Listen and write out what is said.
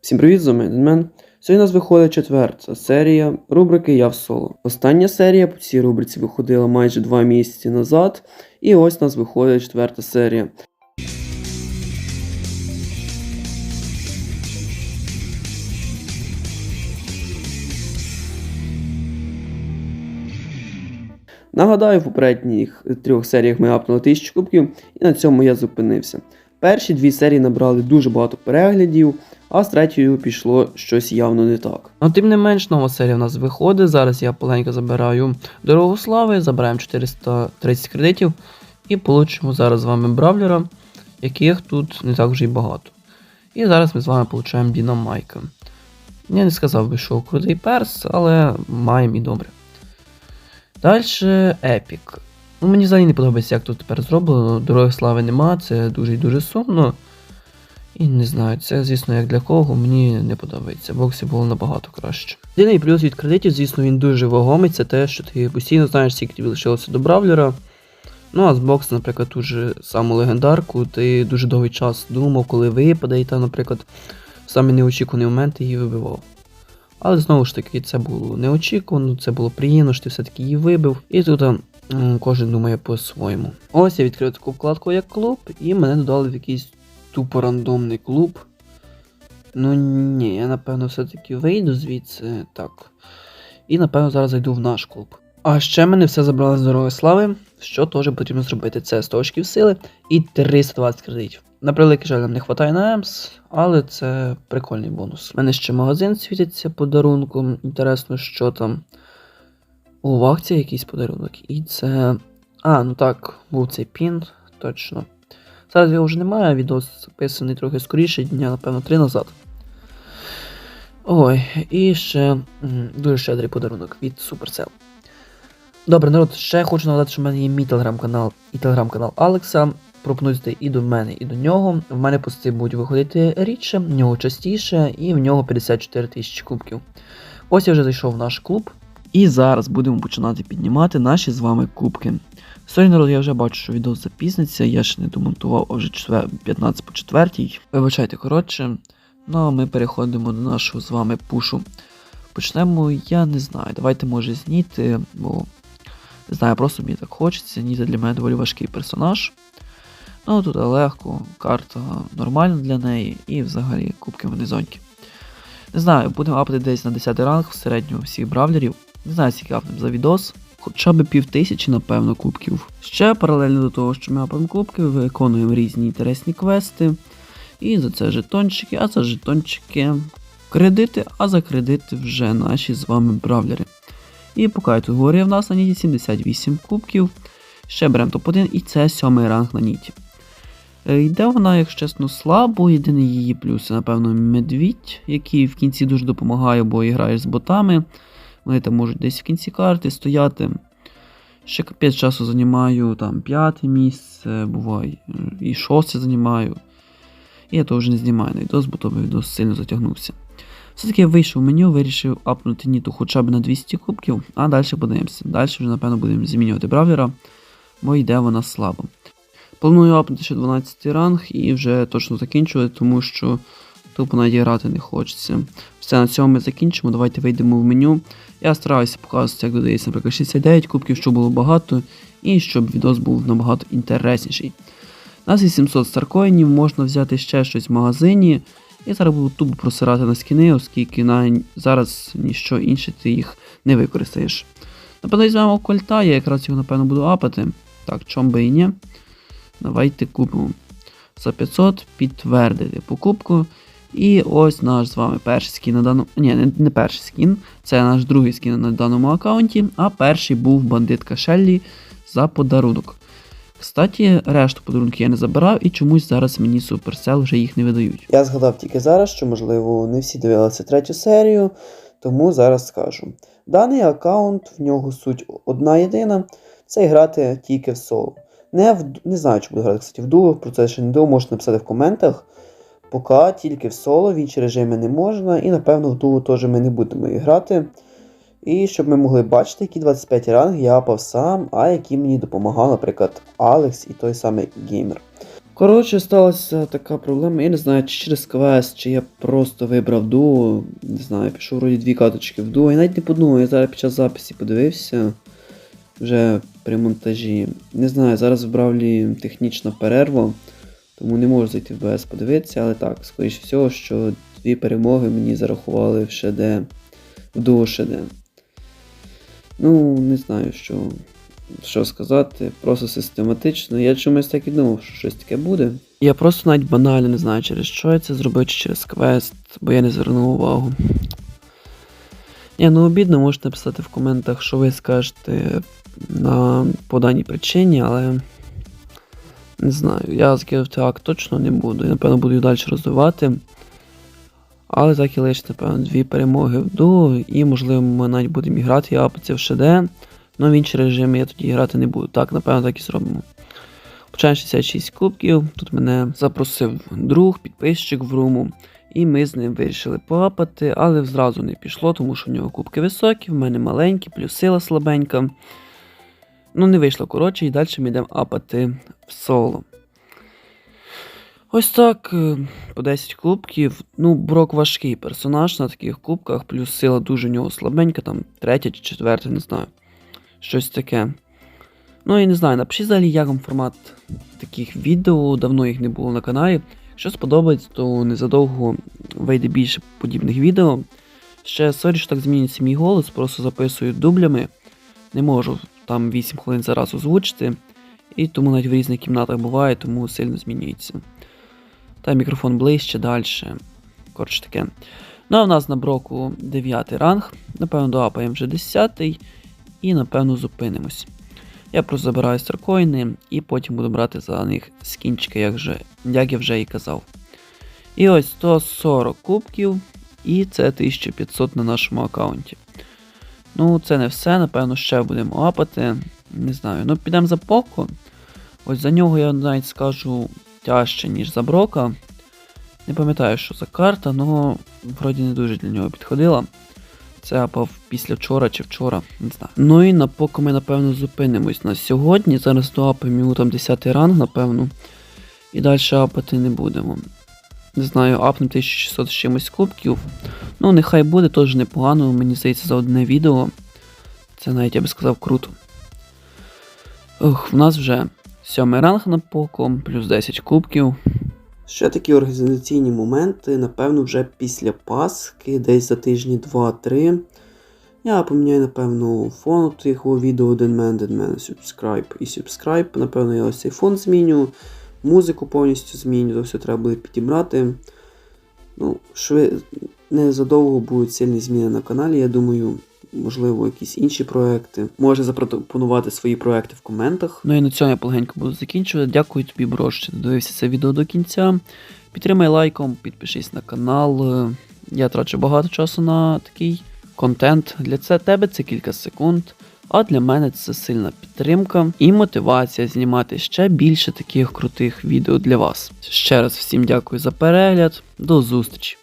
Всім привіт, з вами Денмен. Сьогодні у нас виходить четверта серія рубрики Я в соло. Остання серія по цій рубриці виходила майже два місяці назад, і ось у нас виходить четверта серія. Нагадаю, в попередніх трьох серіях ми апнули 1000 кубків, і на цьому я зупинився. Перші дві серії набрали дуже багато переглядів, а з третьою пішло щось явно не так. Ну, тим не менш, нова серія в нас виходить. Зараз я поленько забираю дорогу слави, забираємо 430 кредитів і получимо зараз з вами бравлера, яких тут не так вже й багато. І зараз ми з вами получаємо Дінамайка. Я не сказав би, що крутий перс, але маємо і добре. Далі Епік. Ну, мені взагалі не подобається, як тут тепер зроблено. Дороги слави нема, це дуже і дуже сумно. І не знаю, це, звісно, як для кого, мені не подобається. Боксі було набагато краще. Єдиний плюс від кредитів, звісно, він дуже вагомий, це те, що ти постійно знаєш, скільки тобі лишилося до бравлера. Ну, а з боксу, наприклад, ту ж саму легендарку, ти дуже довгий час думав, коли випаде, і там, наприклад, в самі неочікувані моменти її вибивав. Але знову ж таки, це було неочікувано, це було приємно, що ти все-таки її вибив. І тут кожен думає по-своєму. Ось я відкрив таку вкладку як клуб, і мене додали в якийсь тупо рандомний клуб. Ну ні, я напевно все-таки вийду звідси так. І напевно зараз зайду в наш клуб. А ще мене все забрали з дороги слави, що теж потрібно зробити. Це 100 очків сили і 320 кредитів. На превеликий жаль, нам не вистачає на Емс, але це прикольний бонус. У мене ще магазин світиться подарунком. Інтересно, що там. У акції якийсь подарунок. І це. А, ну так, був цей пін, точно. Зараз його вже немає, відео записаний трохи скоріше, дня, напевно, три назад. Ой, і ще дуже щедрий подарунок від Supercell. Добре, народ, ще хочу нагадати, що в мене є мій телеграм-канал і телеграм-канал Алекса. Пропонуйте і до мене, і до нього. В мене пости будуть виходити рідше, в нього частіше, і в нього 54 тисячі кубків. Ось я вже зайшов в наш клуб. І зараз будемо починати піднімати наші з вами кубки. Сьогодні, народ, я вже бачу, що відео запізниться, я ще не домонтував а вже 15 по 4. Вибачайте, коротше. Ну а ми переходимо до нашого з вами пушу. Почнемо, я не знаю. Давайте може з Ніти, бо не знаю, просто мені так хочеться. Ніта для мене доволі важкий персонаж. Ну тут легко, карта нормальна для неї і взагалі кубки внизоньки. Не знаю, будемо апати десь на 10 ранг в середньому всіх бравлерів. Не знаю, скільки апнем за відос. Хоча б пів тисячі, напевно, кубків. Ще паралельно до того, що ми апаємо кубки, виконуємо різні інтересні квести. І за це жетончики, а за жетончики кредити, а за кредити вже наші з вами бравлери. І поки я тут говорив, в нас на ніті 78 кубків. Ще беремо топ-1 і це сьомий ранг на ніті. Е, Йде вона, якщо чесно, слабо. Єдиний її плюс напевно, медвідь, який в кінці дуже допомагає, бо граєш з ботами. Вони можуть десь в кінці карти стояти. Ще капець часу займаю там п'яте місце, буває, і шосте займаю. І я то вже не знімаю на відос, бо то відос сильно затягнувся. Все-таки я вийшов в меню, вирішив апнути ніту хоча б на 200 кубків, а далі подивимося. Далі вже, напевно, будемо змінювати бравлера, бо йде вона слабо. Планую апнути ще 12 ранг і вже точно закінчувати, тому що тупо навіть грати не хочеться. Все, на цьому ми закінчимо. Давайте вийдемо в меню. Я стараюся показувати, як додається, наприклад, 69 кубків, щоб було багато, і щоб відос був набагато інтересніший. У нас є 700 старкоїнів, можна взяти ще щось в магазині. І зараз буду тупо просирати на скіни, оскільки на зараз ніщо інше ти їх не використаєш. Напевно, візьмемо кольта, я якраз його, напевно, буду апати. Так, чом би і ні. Давайте купимо. За 500 підтвердити покупку. І ось наш з вами перший скін на даному. Ні, не, перший скін. Це наш другий скін на даному аккаунті, а перший був бандитка Шеллі за подарунок. Кстати, решту подарунків я не забирав і чомусь зараз мені Supercell вже їх не видають. Я згадав тільки зараз, що можливо не всі дивилися третю серію, тому зараз скажу. Даний аккаунт, в нього суть одна єдина це грати тільки в соло. Не, в, не знаю, чи буду грати, кстати, в дуо, про це ще не думав, можете написати в коментах. Поки тільки в соло, в інші режими не можна, і напевно в дуо теж ми не будемо грати. І щоб ми могли бачити, які 25 ранг я апав сам, а які мені допомагав, наприклад, Алекс і той самий геймер. Коротше, сталася така проблема. Я не знаю, чи через квест, чи я просто вибрав дуо. Не знаю, пішов вроді дві каточки в дуо. Я навіть не подумав, я зараз під час записі подивився. Вже при монтажі. Не знаю, зараз в Бравлі технічна перерва, тому не можу зайти в БС подивитися, але так, скоріш всього, що дві перемоги мені зарахували в ШД, в дуо ШД. Ну, не знаю, що, що сказати. Просто систематично. Я чомусь так і думав, що щось таке буде. Я просто навіть банально не знаю, через що я це зробив, чи через квест, бо я не звернув увагу. Ні, ну обідно, можете написати в коментах, що ви скажете на, по даній причині, але не знаю, я закидувати так точно не буду. Я, напевно, буду їх далі розвивати. Але так і лише, напевно, дві перемоги в дуо, і, можливо, ми навіть будемо грати, я це в ШД, але в інші режими я тоді грати не буду. Так, напевно, так і зробимо. Почаємо 66 кубків. Тут мене запросив друг, підписчик в руму. І ми з ним вирішили поапати, але зразу не пішло, тому що в нього кубки високі, в мене маленькі, плюс сила слабенька. Ну, не вийшло коротше, і далі ми йдемо апати в соло. Ось так, е, по 10 кубків. Ну, Брок важкий персонаж на таких кубках, плюс сила дуже в нього слабенька, там третя чи четверта, не знаю. Щось таке. Ну, я не знаю, напишіть взагалі, як вам формат таких відео, давно їх не було на каналі. Якщо сподобається, то незадовго вийде більше подібних відео. Ще сорі, що так змінюється мій голос, просто записую дублями. Не можу там 8 хвилин зараз озвучити. І тому навіть в різних кімнатах буває, тому сильно змінюється. Та мікрофон ближче, далі. Коротше таке. Ну а в нас на броку 9 ранг. Напевно, доапаємо вже 10 і напевно зупинимось. Я просто забираю старкоїни і потім буду брати за них скінчики, як, вже, як я вже і казав. І ось 140 кубків, і це 1500 на нашому аккаунті. Ну, це не все, напевно, ще будемо апати. Не знаю. Ну, підемо за Поко. Ось за нього я навіть скажу тяжче, ніж за Брока. Не пам'ятаю, що за карта, але вроді не дуже для нього підходила. Це апав після вчора чи вчора, не знаю. Ну і на поки ми, напевно, зупинимось на сьогодні. Зараз доапаємо йому там 10 ранг, напевно. І далі апати не будемо. Не знаю, апнемо 1600 з чимось кубків. Ну, нехай буде теж непогано, мені здається, за одне відео. Це навіть я би сказав круто. Ох, в нас вже сьомий ранг на поко, плюс 10 кубків. Ще такі організаційні моменти, напевно, вже після Пасхи, десь за тижні 2-3. Я поміняю, напевно, фон тих відео один мен, один мен, subscribe і subscribe. Напевно, я ось цей фон зміню, музику повністю зміню, то все треба буде підібрати. Ну, шви... не задовго будуть сильні зміни на каналі, я думаю. Можливо, якісь інші проекти. Може запропонувати свої проекти в коментах. Ну і на цьому я полегенько буду закінчувати. Дякую тобі, бро, що ти це відео до кінця. Підтримай лайком, підпишись на канал. Я трачу багато часу на такий контент. Для це тебе це кілька секунд. А для мене це сильна підтримка і мотивація знімати ще більше таких крутих відео для вас. Ще раз всім дякую за перегляд. До зустрічі!